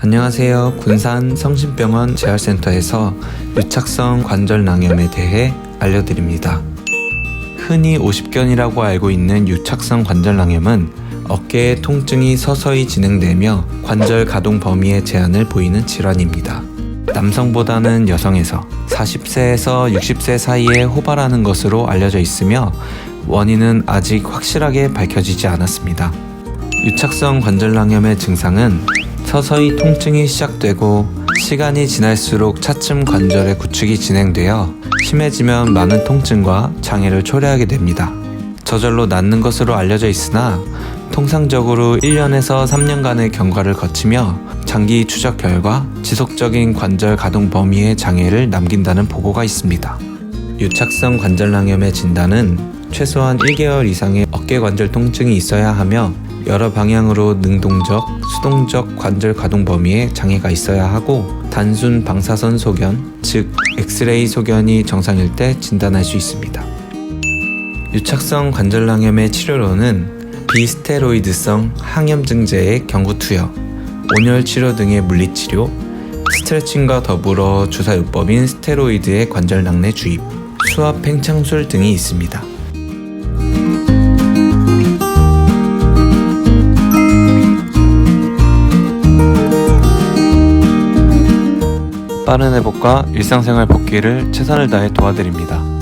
안녕하세요. 군산 성심병원 재활센터에서 유착성 관절 낭염에 대해 알려드립니다. 흔히 50견이라고 알고 있는 유착성 관절 낭염은 어깨의 통증이 서서히 진행되며 관절 가동 범위의 제한을 보이는 질환입니다. 남성보다는 여성에서 40세에서 60세 사이에 호발하는 것으로 알려져 있으며 원인은 아직 확실하게 밝혀지지 않았습니다. 유착성 관절낭염의 증상은 서서히 통증이 시작되고 시간이 지날수록 차츰 관절의 구축이 진행되어 심해지면 많은 통증과 장애를 초래하게 됩니다. 저절로 낫는 것으로 알려져 있으나 통상적으로 1년에서 3년간의 경과를 거치며 장기 추적 결과 지속적인 관절 가동 범위의 장애를 남긴다는 보고가 있습니다. 유착성 관절낭염의 진단은 최소한 1개월 이상의 어깨 관절 통증이 있어야 하며 여러 방향으로 능동적, 수동적 관절 가동 범위에 장애가 있어야 하고 단순 방사선 소견, 즉 엑스레이 소견이 정상일 때 진단할 수 있습니다. 유착성 관절낭염의 치료로는 비스테로이드성 항염증제의 경구 투여, 온열 치료 등의 물리치료, 스트레칭과 더불어 주사요법인 스테로이드의 관절 낙내 주입, 수압 팽창술 등이 있습니다. 빠른 회복과 일상생활 복귀를 최선을 다해 도와드립니다.